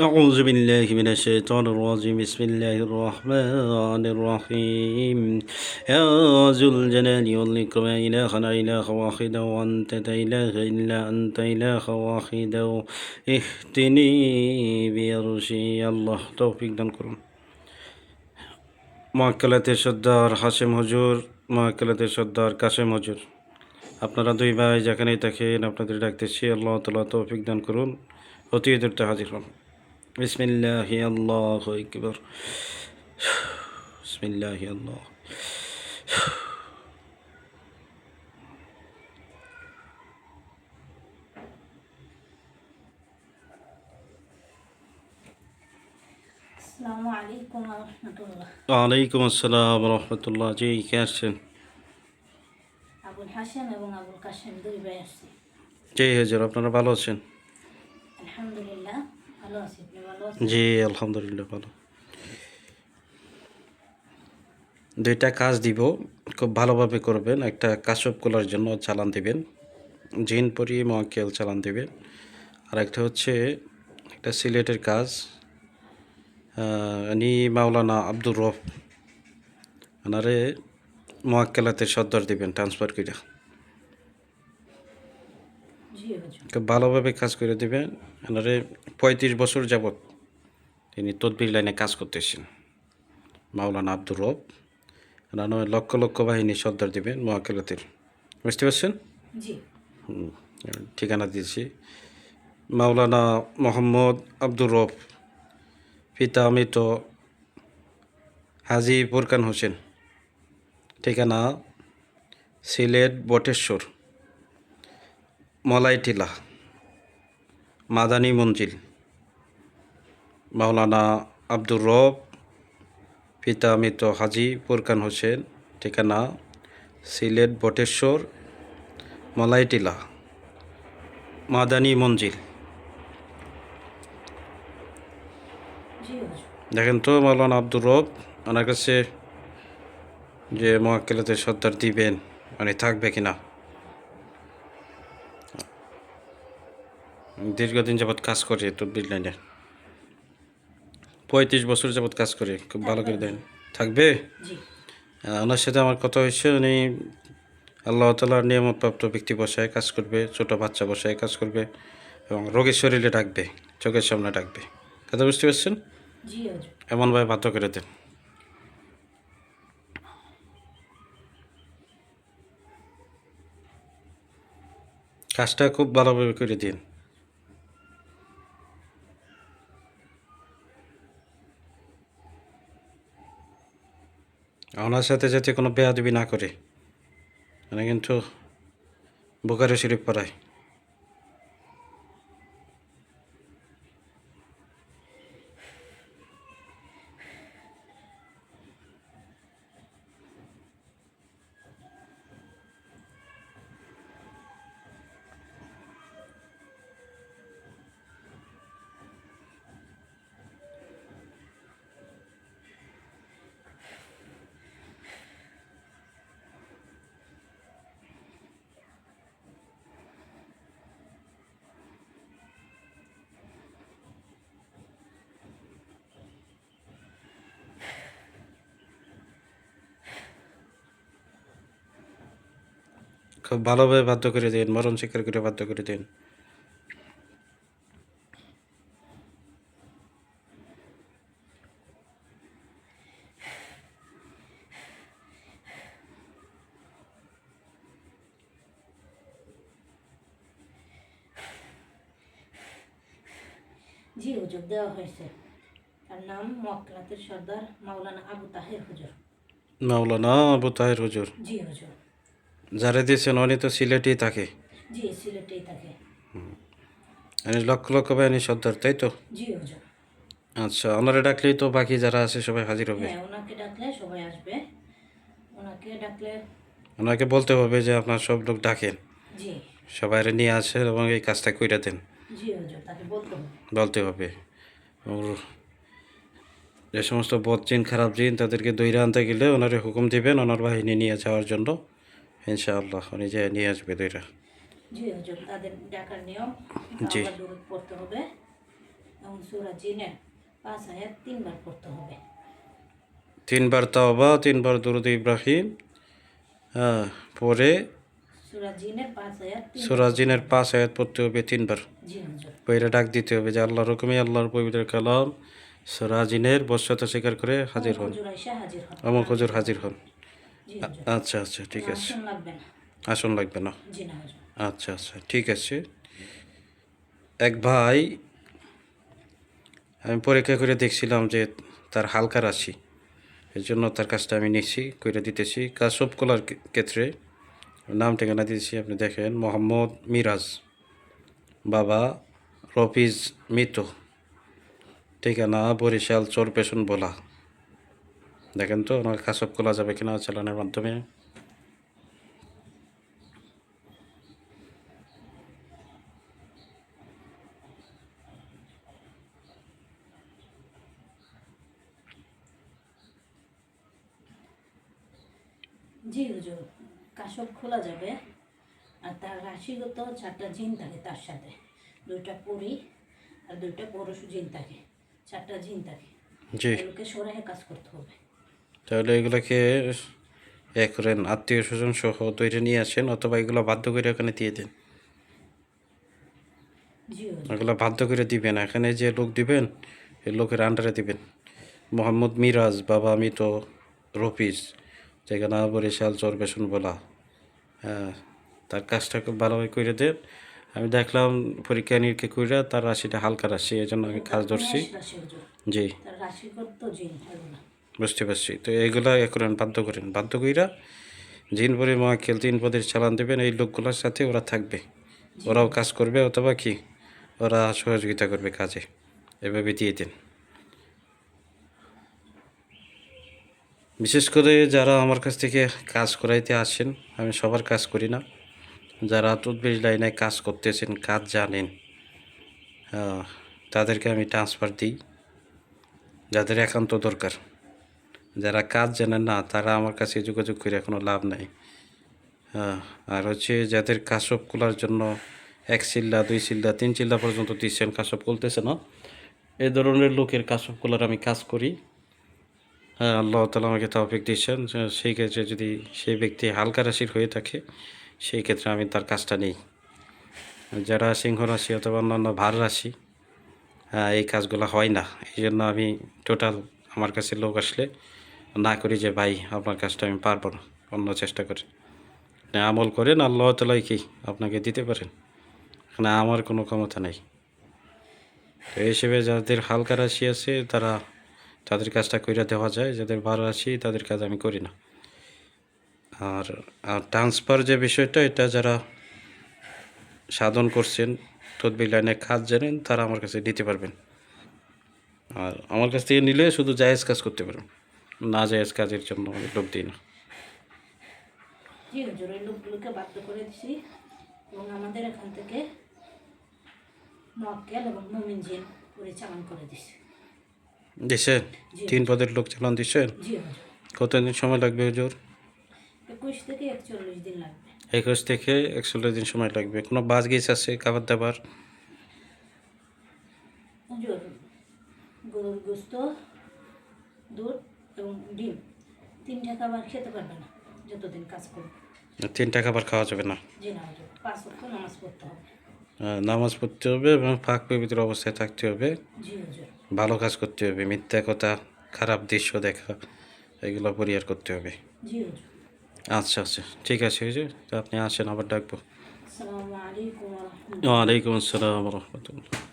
أعوذ بالله من الشيطان الرجيم بسم الله الرحمن الرحيم يا ذو الجلال والإكرام لا إله إله واحد وأنت لا إله إلا أنت إله واحد اهتني بيرشي الله توفيق দান করুন মহাকালাতের সর্দার হাসেম হুজুর মহাকালাতের সর্দার কাশেম হুজুর আপনারা দুই ভাই যেখানেই থাকেন আপনাদের ডাকতেছি আল্লাহ তালা তৌফিক দান করুন অতি দূরতে হাজির হন বিসমিল্লাহ আল্লাহ একবার বিসমিল্লাহ আল্লাহ আসসালামু আলাইকুম রহমতুল্লাহ ওয়ালাইকুম আসসালাম রহমতুল্লাহ জি কে আসছেন আবুল হাসেম এবং আবুল কাশেম দুই ভাই আসছি জি হাজার আপনারা ভালো আছেন আলহামদুলিল্লাহ জি, আলহামদুলিল্লাহ, ভালো। দুইটা কাজ দিব, খুব ভালোভাবে করবেন। একটা কাশপ কলার জন্য চালান দিবেন, জিন পরি মহাকেল চালান দিবেন। আর একটা হচ্ছে একটা সিলেটের কাজ ইনি মাওলানা আব্দুর রফ ওনারে মহাকেলাতে সর্দার দিবেন, ট্রান্সফার হুজুর খুব ভালোভাবে কাজ করে দেবেন। এনারে পঁয়ত্রিশ বছর যাবৎ তিনি তদবির লাইনে কাজ করতেছেন। মাওলানা আব্দুর রব এনার লক্ষ লক্ষ বাহিনী সর্দার দিবেন মহাকেলাতের। বুঝতে পারছেন? ঠিকানা দিয়েছি। মাওলানা মোহাম্মদ আব্দুর রব পিতা মৃত হাজি ফুরকান হোসেন। ঠিকানা সিলেট বটেশ্বর। মলাইটিলা মাদানী মঞ্জিল মাওলানা আব্দুর রব পিতা মৃত হাজি ফুরকান হোসেন ঠিকানা সিলেট বটেশ্বর মলাইটিলা মাদানী মঞ্জিল। দেখেন তো মাওলানা আব্দুর রব ওনার কাছে যে মহাকেলাতে সর্দার দিবেন মানে থাকবে কিনা? দীর্ঘদিন যাবৎ কাজ করে তদবির লাইনে পঁয়ত্রিশ বছর যাবৎ কাজ করে খুব ভালো করে দেন। থাকবে? ওনার সাথে আমার কথা হয়েছে উনি আল্লাহ তালার নিয়ামতপ্রাপ্ত ব্যক্তি বসায় কাজ করবে ছোট বাচ্চা বসায় কাজ করবে এবং রোগীর শরীরে ডাকবে চোখের সামনে ডাকবে। কথা বুঝতে পারছেন? এমনভাবে বাধ্য করে দেন। কাজটা খুব ভালোভাবে করে দিন। ওনার সাথে যাতে কোনো বেয়াদবি না করে। মানে কিন্তু বোকারে শরীফ পড়ায় খুব ভালোভাবে বাধ্য করে দিন মরণ স্বীকার করে বাধ্য করে দিন। জি হুজুর দেওয়া হয়েছে। তার নাম মক্কালাতের সর্দার মাওলানা আবু তাহের হুজুর। মাওলানা আবু তাহের হুজুর। জি হুজুর। যারা দিয়েছেন উনি তো সিলেটেই থাকে। জি সিলেটেই থাকে। উনি লক্ষ লক্ষ বাহিনী সর্দার তাই তো? জি হুজুর আচ্ছা ওনারা ডাকলেই তো বাকি যারা আছে সবাই হাজির হবে। হ্যাঁ ওনাকে ডাকলে সবাই আসবে। ওনাকে ডাকলে ওনাকে বলতে হবে যে আপনার সব লোক ডাকেন। জি। সবাই নিয়ে আসেন এবং এই কাজটা কইরা দেন। জি হুজুর তাকে বলতে হবে। বলতে হবে। যে সমস্ত বদ জিন খারাপ জিন তাদেরকে দৈরা আনতে গেলে ওনারে হুকুম দিবেন ওনার বাহিনী নিয়ে যাওয়ার জন্য। ইনশাআল্লাহ উনি যে নিয়ে আসবে দৈরা জি হুজুর তাদের ডাকার নিয়ম জি। দূর পড়তে হবে। এবং সুরা জিনের পাঁচ আয়াত তিনবার পড়তে হবে। তিনবার তাওবা তিনবার দুরুদ ইব্রাহিম হ্যাঁ পরে সুরাজিনের পাঁচ আয়াত পড়তে হবে তিনবার। জি ডাক দিতে হবে যে আল্লাহ হুকুমে আল্লাহর পবিত্র কালাম সুরাজিনের বশ্যতা স্বীকার করে হাজির হন। অমুক হজুর হাজির হন। আচ্ছা আচ্ছা ঠিক আছে। আসন লাগবে না। আচ্ছা আচ্ছা ঠিক আছে। এক ভাই আমি পরীক্ষা করে দেখছিলাম যে তার হালকা রাশি। এর জন্য তার কাজটা আমি নিচ্ছি করে দিতেছি। কাজ সব কলার ক্ষেত্রে নাম ঠিকানা দিয়েছি আপনি দেখেন মোহাম্মদ মিরাজ। বাবা রফিজ মিতো। ঠিকানা বরিশাল চোর পেশন বলা। দেখেন তো ওনার কাসব খোলা যাবে কিনা চালানের মাধ্যমে। জি হুজুর কাশব খোলা যাবে। আর তার রাশিগত চারটা জিন থাকে তার সাথে। দুইটা পরি আর দুইটা পরশু জিন থাকে। চারটা জিন থাকে। জি। এগুলোকে সরাহে কাজ করতে হবে। তাহলে এগুলোকে এ করেন আত্মীয় স্বজন সহ তৈরি নিয়ে আসেন অথবা এগুলো বাধ্য করে ওখানে দিয়ে দেন। এগুলো বাধ্য করে দিবেন। এখানে যে লোক দিবেন এই লোকের আন্ডারে দিবেন। মোহাম্মদ মিরাজ বাবা আমি তো রফিজ যেখানে বরিশাল চর বেসন বলা। হ্যাঁ তার কাজটা খুব ভালোভাবে করে দেন। আমি দেখলাম পরীক্ষা নিরীক্ষা করে তার রাশিটা হালকা রাশি এই জন্য আমি কাজ ধরছি। জি। বুঝতে পারছি। তো এইগুলা এ করেন, বাধ্য করেন। বাধ্য কইরা জিন পরে মহাখেল তিন পদের চালান দেবেন, এই লোকগুলোর সাথে ওরা থাকবে। ওরাও কাজ করবে, অথবা কি? ওরা সহযোগিতা করবে কাজে। এভাবে দিয়ে দিন। বিশেষ করে যারা আমার কাছ থেকে কাজ করাইতে আসেন, আমি সবার কাজ করি না। যারা তদবির লাইনে কাজ করতেছেন, কাজ জানেন তাদেরকে আমি ট্রান্সফার দিই। যাদের একান্ত দরকার। যারা কাজ জানেন না তারা আমার কাছে যোগাযোগ করে কোনো লাভ নাই। হ্যাঁ আর হচ্ছে যাদের কাশব খোলার জন্য এক চিল্লা দুই চিল্লা তিন চিল্লা পর্যন্ত দিচ্ছেন কাশব খুলতেছে না। এই ধরনের লোকের কাশব খোলার আমি কাজ করি। হ্যাঁ আল্লাহ তালা আমাকে তৌফিক দিচ্ছেন সেই ক্ষেত্রে যদি সেই ব্যক্তি হালকা রাশির হয়ে থাকে সেই ক্ষেত্রে আমি তার কাজটা নিই। যারা সিংহ রাশি অথবা অন্যান্য ভার রাশি হ্যাঁ, এই কাজগুলো হয় না। এই জন্য আমি টোটাল আমার কাছে লোক আসলে না করি যে, ভাই, আপনার কাজটা আমি পারব না। অন্য চেষ্টা করি আমল করেন, আল্লাহ তালাই কি আপনাকে দিতে পারেন? এখানে আমার কোনো ক্ষমতা নেই। তো এই হিসেবে যাদের হালকা রাশি আছে, তারা তাদের কাজটা কইরা দেওয়া যায়। যাদের ভালো রাশি তাদের কাজ আমি করি না। আর আর ট্রান্সফার যে বিষয়টা, এটা যারা সাধন করছেন, তদবির লাইনে কাজ জানেন, তারা আমার কাছে দিতে পারবেন। আর আমার কাছ থেকে নিলে শুধু জায়েজ কাজ করতে পারবেন। না জায়েজ কাজের জন্য লোক দিই না। জি লোকগুলোকে বাধ্য করে দিছি এবং আমাদের এখান থেকে মক্কেল এবং মুমিন জিন পরিচালন করে দিছি। দিছেন তিন পদের লোক চালান হুজুর। কতদিন সময় লাগবে হুজুর? একুশ থেকে একচল্লিশ দিন লাগবে। একুশ থেকে একচল্লিশ দিন সময় লাগবে। কোনো বাস গেছ আছে খাবার দাবার? গরুর গোস্ত দুধ এবং ডিম তিনটা খাবার খেতে পারবে না যতদিন কাজ করবে। তিনটা খাবার খাওয়া যাবে না? জি না পাঁচ ওয়াক্ত নামাজ পড়তে হবে। নামাজ পড়তে হবে এবং পাক পবিত্র অবস্থায় থাকতে হবে। ভালো কাজ করতে হবে মিথ্যা কথা খারাপ দৃশ্য দেখা এগুলো পরিহার করতে হবে। আচ্ছা আচ্ছা ঠিক আছে হুজুর তো আপনি আসেন আবার ডাকবো। ওয়ালাইকুম আসসালাম রহমতুল্লাহ।